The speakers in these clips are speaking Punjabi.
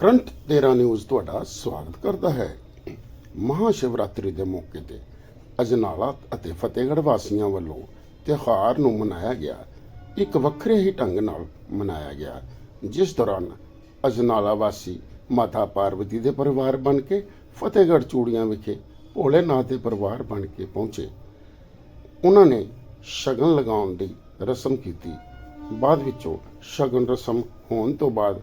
ਕਰੰਟ 13 ਨਿਊਜ਼ ਤੁਹਾਡਾ ਸਵਾਗਤ ਕਰਦਾ ਹੈ। ਮਹਾ ਸ਼ਿਵਰਾਤਰੀ ਦੇ ਮੌਕੇ ਤੇ ਅਜਨਾਲਾ ਅਤੇ ਫਤਿਹਗੜ੍ਹ ਵਾਸੀਆਂ ਵੱਲੋਂ ਤਿਉਹਾਰ ਨੂੰ ਮਨਾਇਆ ਗਿਆ। ਇੱਕ ਵੱਖਰੇ ਹੀ ਢੰਗ ਨਾਲ ਮਨਾਇਆ ਗਿਆ, ਜਿਸ ਦੌਰਾਨ ਅਜਨਾਲਾ ਵਾਸੀ ਮਾਤਾ ਪਾਰਵਤੀ ਦੇ ਪਰਿਵਾਰ ਬਣ ਕੇ, ਫਤਿਹਗੜ੍ਹ ਚੂੜੀਆਂ ਵਿਖੇ ਭੋਲੇਨਾਥ ਦੇ ਪਰਿਵਾਰ ਬਣ ਕੇ ਪਹੁੰਚੇ। ਉਹਨਾਂ ਨੇ ਸ਼ਗਨ ਲਗਾਉਣ ਦੀ ਰਸਮ ਕੀਤੀ। ਬਾਅਦ ਵਿੱਚੋਂ ਸ਼ਗਨ ਰਸਮ ਹੋਣ ਤੋਂ ਬਾਅਦ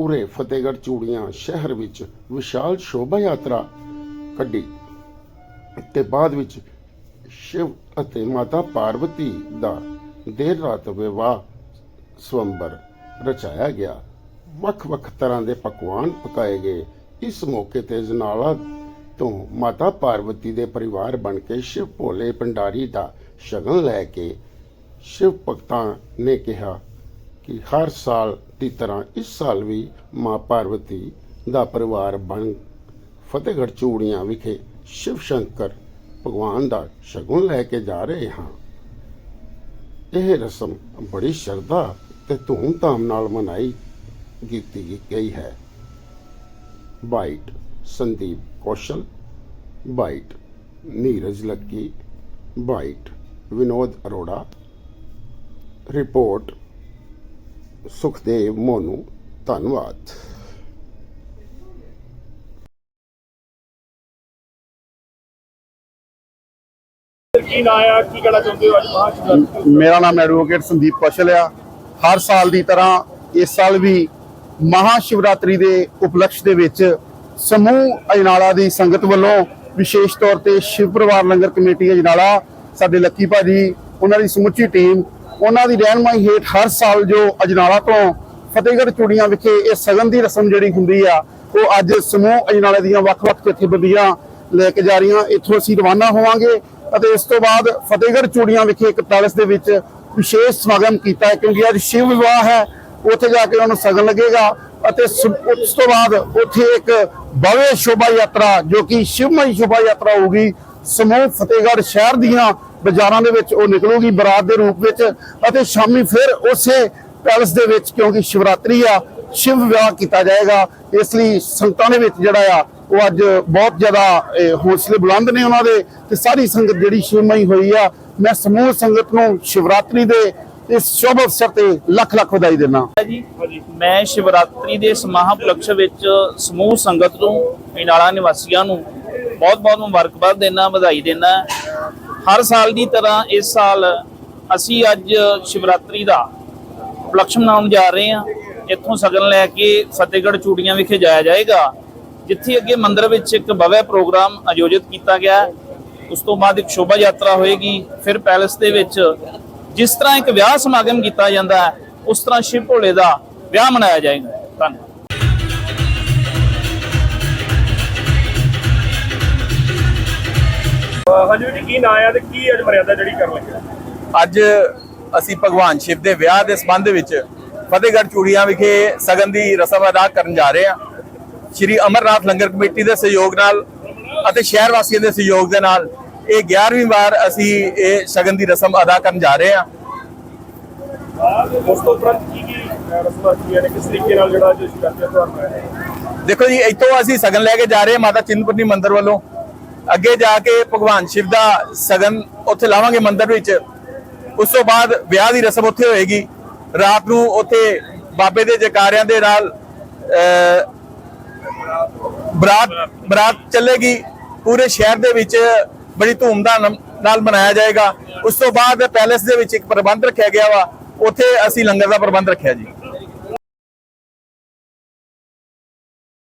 ਪੂਰੇ ਫਤਿਹਗੜ੍ਹ ਚੂੜੀਆਂ ਸ਼ਹਿਰ ਵਿੱਚ ਵਿਸ਼ਾਲ ਸ਼ੋਭਾ ਯਾਤਰਾ ਕੱਢੀ ਤੇ ਬਾਅਦ ਵਿੱਚ ਸ਼ਿਵ ਅਤੇ ਮਾਤਾ ਪਾਰਵਤੀ ਦਾ ਦੇਰ ਰਾਤ ਵਿਵਾਹ ਸਵੰਬਰ ਰਚਾਇਆ ਗਿਆ। ਵੱਖ-ਵੱਖ ਤਰ੍ਹਾਂ ਦੇ ਪਕਵਾਨ ਪਕਾਏ ਗਏ। ਇਸ ਮੌਕੇ ਤੇ ਜਨਾਲਾ ਤੋਂ ਮਾਤਾ ਪਾਰਵਤੀ ਦੇ ਪਰਿਵਾਰ ਬਣ ਕੇ ਸ਼ਿਵ ਭੋਲੇ ਭੰਡਾਰੀ ਦਾ ਸ਼ਗਨ ਲੈ ਕੇ ਸ਼ਿਵ ਭਗਤਾਂ ਨੇ ਕਿਹਾ ਕਿ ਹਰ ਸਾਲ ਦੀ ਤਰ੍ਹਾਂ ਇਸ ਸਾਲ ਵੀ ਮਾਂ ਪਾਰਵਤੀ ਦਾ ਪਰਿਵਾਰ ਬਣ ਫਤਿਹਗੜ੍ਹ ਚੂੜੀਆਂ ਵਿਖੇ ਸ਼ਿਵ ਸ਼ੰਕਰ ਭਗਵਾਨ ਦਾ ਸ਼ਗਨ ਲੈ ਕੇ ਜਾ ਰਹੇ ਹਾਂ। ਇਹ ਰਸਮ ਬੜੀ ਸ਼ਰਧਾ ਤੇ ਧੂਮ-ਧਾਮ ਨਾਲ ਮਨਾਈ ਕੀਤੀ ਗਈ ਹੈ। Bite Sandeep Kaushal, bite Neeraj Lucky, bite Vinod Arora, report Sukhdev Monu ਧੰਨਵਾਦ। ਕੀ ਨਾਂ ਆ? ਕੀ ਕਹਿਣਾ ਚਾਹੁੰਦੇ ਹੋ ਅੱਜ ਮਹਾਸ਼ਿਵਰਾਤਰੀ ਮੇਰਾ ਨਾਮ ਐਡਵੋਕੇਟ ਸੰਦੀਪ ਕੌਸ਼ਲ ਆ। ਹਰ ਸਾਲ ਦੀ ਤਰ੍ਹਾਂ ਇਸ ਸਾਲ ਵੀ ਮਹਾ ਸ਼ਿਵਰਾਤਰੀ ਦੇ ਉਪਲਕਸ਼ ਦੇ ਵਿੱਚ ਸਮੂਹ ਅਜਨਾਲਾ ਦੀ ਸੰਗਤ ਵੱਲੋਂ ਵਿਸ਼ੇਸ਼ ਤੌਰ ਤੇ ਸ਼ਿਵ ਪਰਿਵਾਰ ਲੰਗਰ ਕਮੇਟੀ ਅਜਨਾਲਾ ਸਾਡੇ ਲੱਕੀ ਭਾਜੀ ਉਹਨਾਂ ਦੀ ਸਮੁੱਚੀ ਟੀਮ ਉਹਨਾਂ ਦੀ ਰਹਿਨਮਾਈ ਹੇਠ ਹਰ ਸਾਲ ਜੋ ਅਜਨਾਲਾ ਤੋਂ ਫਤਿਹਗੜ੍ਹ ਚੂੜੀਆਂ ਵਿਖੇ ਇਹ ਸਗਨ ਦੀ ਰਸਮ ਜਿਹੜੀ ਹੁੰਦੀ ਆ, ਉਹ ਅੱਜ ਸਮੂਹ ਅਜਨਾਲੇ ਦੀਆਂ ਵੱਖ-ਵੱਖ ਜਥੇਬੰਦੀਆਂ ਲੈ ਕੇ ਜਾ ਰਹੀਆਂ। ਇੱਥੋਂ ਅਸੀਂ ਰਵਾਨਾ ਹੋਵਾਂਗੇ ਅਤੇ ਇਸ ਤੋਂ ਬਾਅਦ ਫਤਿਹਗੜ੍ਹ ਚੂੜੀਆਂ ਵਿਖੇ ਇੱਕ ਪੈਲਸ ਦੇ ਵਿੱਚ ਵਿਸ਼ੇਸ਼ ਸਮਾਗਮ ਕੀਤਾ ਹੈ, ਕਿਉਂਕਿ ਅੱਜ ਸ਼ਿਵ ਵਿਵਾਹ ਹੈ, ਉੱਥੇ ਜਾ ਕੇ ਉਹਨੂੰ ਸਗਨ ਲੱਗੇਗਾ ਅਤੇ ਉਸ ਤੋਂ ਬਾਅਦ ਉੱਥੇ ਇੱਕ ਭਵਯ ਸ਼ੋਭਾ ਯਾਤਰਾ, ਜੋ ਕਿ ਸ਼ਿਵਮਈ ਸ਼ੋਭਾ ਯਾਤਰਾ ਹੋਊਗੀ। ਸਮੂਹ ਫਤਿਹਗੜ੍ਹ ਸ਼ਹਿਰ ਦੀਆਂ ਬਾਜ਼ਾਰਾਂ ਦੇ ਵਿੱਚ ਉਹ ਨਿਕਲੂਗੀ ਬਰਾਤ ਦੇ ਰੂਪ ਵਿੱਚ ਅਤੇ ਸ਼ਾਮੀ ਫਿਰ ਉਸੇ ਪੈਲਸ ਦੇ ਵਿੱਚ ਕਿਉਂਕਿ ਸ਼ਿਵਰਾਤਰੀ ਆ, ਸ਼ਿਵ ਵਿਆਹ ਕੀਤਾ ਜਾਏਗਾ, ਇਸ ਲਈ ਸੰਗਤਾਂ ਦੇ ਵਿੱਚ ਜਿਹੜਾ ਆ, ਉਹ ਅੱਜ ਬਹੁਤ ਜ਼ਿਆਦਾ ਹੌਸਲੇ ਬੁਲੰਦ ਨੇ ਉਹਨਾਂ ਦੇ ਤੇ ਸਾਰੀ ਸੰਗਤ ਜਿਹੜੀ ਸ਼ਿਵਮਈ ਹੋਈ ਆ, ਮੈਂ ਸਮੂਹ ਸੰਗਤ ਨੂੰ ਸ਼ਿਵਰਾਤਰੀ ਦੇ ਇਸ ਸ਼ੁਭ ਅਵਸਰ ਤੇ ਲੱਖ ਲੱਖ ਵਧਾਈ ਦਿੰਦਾ। ਜੀ, ਮੈਂ ਸ਼ਿਵਰਾਤਰੀ ਦੇ ਸਮਾਪਲਕਸ਼ ਵਿੱਚ ਸਮੂਹ ਸੰਗਤ ਨੂੰ ਇਨਾਲਾ ਨਿਵਾਸੀਆਂ ਨੂੰ ਬਹੁਤ-ਬਹੁਤ ਮੁਬਾਰਕਬਾਦ ਦੇਣਾ ਵਧਾਈ ਦੇਣਾ ਹਰ ਸਾਲ ਦੀ ਤਰ੍ਹਾਂ ਇਸ ਸਾਲ ਅਸੀਂ ਅੱਜ ਸ਼ਿਵਰਾਤਰੀ ਦਾ ਉਪਲਕਸ਼ ਮਨਾਉਣ ਜਾ ਰਹੇ ਹਾਂ। ਇੱਥੋਂ ਸਗਨ ਲੈ ਕੇ ਫਤਿਹਗੜ੍ਹ ਚੂੜੀਆਂ ਵਿਖੇ ਜਾਇਆ ਜਾਏਗਾ, ਜਿੱਥੇ ਅੱਗੇ ਮੰਦਿਰ ਵਿੱਚ ਇੱਕ ਭਵਯ ਪ੍ਰੋਗਰਾਮ ਆਯੋਜਿਤ ਕੀਤਾ ਗਿਆ ਉਸ ਤੋਂ ਬਾਅਦ ਇੱਕ ਸ਼ੋਭਾ ਯਾਤਰਾ ਹੋਏਗੀ, ਫਿਰ ਪੈਲਸ ਦੇ ਵਿੱਚ ਜਿਸ ਤਰ੍ਹਾਂ ਇੱਕ ਵਿਆਹ ਸਮਾਗਮ ਕੀਤਾ ਜਾਂਦਾ ਹੈ, ਉਸ ਤਰ੍ਹਾਂ ਸ਼ਿਵ ਭੋਲੇ ਦਾ ਵਿਆਹ ਮਨਾਇਆ ਜਾਏਗਾ। ਧੰਨਵਾਦ। ਹਾਂਜੀ ਵੀਰ ਜੀ ਕੀ ਨਾਂ ਆ ਤੇ ਕੀ ਅੱਜ ਮਰਿਆਦਾ ਜਿਹੜੀ ਕਰਨ ਲੱਗੇ ਅੱਜ ਅਸੀਂ ਭਗਵਾਨ ਸ਼ਿਵ ਦੇ ਵਿਆਹ ਦੇ ਸੰਬੰਧ ਵਿੱਚ ਫਤਿਹਗੜ੍ਹ ਚੂੜੀਆਂ ਵਿਖੇ ਸਗਨ ਦੀ ਰਸਮ ਅਦਾ ਕਰਨ ਜਾ ਰਹੇ ਹਾਂ। ਸ਼੍ਰੀ ਅਮਰਨਾਥ ਲੰਗਰ ਕਮੇਟੀ ਦੇ ਸਹਿਯੋਗ ਨਾਲ ਅਤੇ ਸ਼ਹਿਰ ਵਾਸੀਆਂ ਦੇ ਸਹਿਯੋਗ ਦੇ ਨਾਲ ਇਹ 11ਵੀਂ ਵਾਰ ਅਸੀਂ ਇਹ ਸਗਨ ਦੀ ਰਸਮ ਅਦਾ ਕਰਨ ਜਾ ਰਹੇ ਹਾਂ। ਉਸ ਤੋਂ ਉਪਰੰਤ ਕੀ ਕੀ ਅਹ, ਰਸਮਾਂ ਕੀਆਂ ਨੇ ਕਿਸ ਤਰੀਕੇ ਨਾਲ ਜਿਹੜਾ ਅੱਜ ਸ਼ਿਵਰਾਤਰੀ ਦਾ ਤਿਉਹਾਰ ਮਨਾਇਆ ਹੈ ਦੇਖੋ ਜੀ ਇੱਥੋਂ ਅਸੀਂ ਸਗਨ ਲੈ ਕੇ ਜਾ ਰਹੇ ਹਾਂ ਮਾਤਾ ਚਿੰਤਪੁਰਨੀ ਮੰਦਿਰ ਵੱਲੋਂ। ਅੱਗੇ ਜਾ ਕੇ ਭਗਵਾਨ ਸ਼ਿਵ ਦਾ ਸਗਨ ਉੱਥੇ ਲਾਵਾਂਗੇ ਮੰਦਿਰ ਵਿੱਚ। ਉਸ ਤੋਂ ਬਾਅਦ ਵਿਆਹ ਦੀ ਰਸਮ ਉੱਥੇ ਹੋਏਗੀ। ਰਾਤ ਨੂੰ ਉੱਥੇ ਬਾਬੇ ਦੇ ਜਕਾਰਿਆਂ ਦੇ ਨਾਲ ਅਹ, ਬਰਾਤ ਬਰਾਤ ਚੱਲੇਗੀ। ਪੂਰੇ ਸ਼ਹਿਰ ਦੇ ਵਿੱਚ ਬੜੀ ਧੂਮਧਾਮ ਨਾਲ ਮਨਾਇਆ ਜਾਏਗਾ। ਉਸ ਤੋਂ ਬਾਅਦ ਪੈਲੇਸ ਦੇ ਵਿੱਚ ਇੱਕ ਪ੍ਰਬੰਧ ਰੱਖਿਆ ਗਿਆ ਵਾ। ਉੱਥੇ ਅਸੀਂ ਲੰਗਰ ਦਾ ਪ੍ਰਬੰਧ ਰੱਖਿਆ ਜੀ।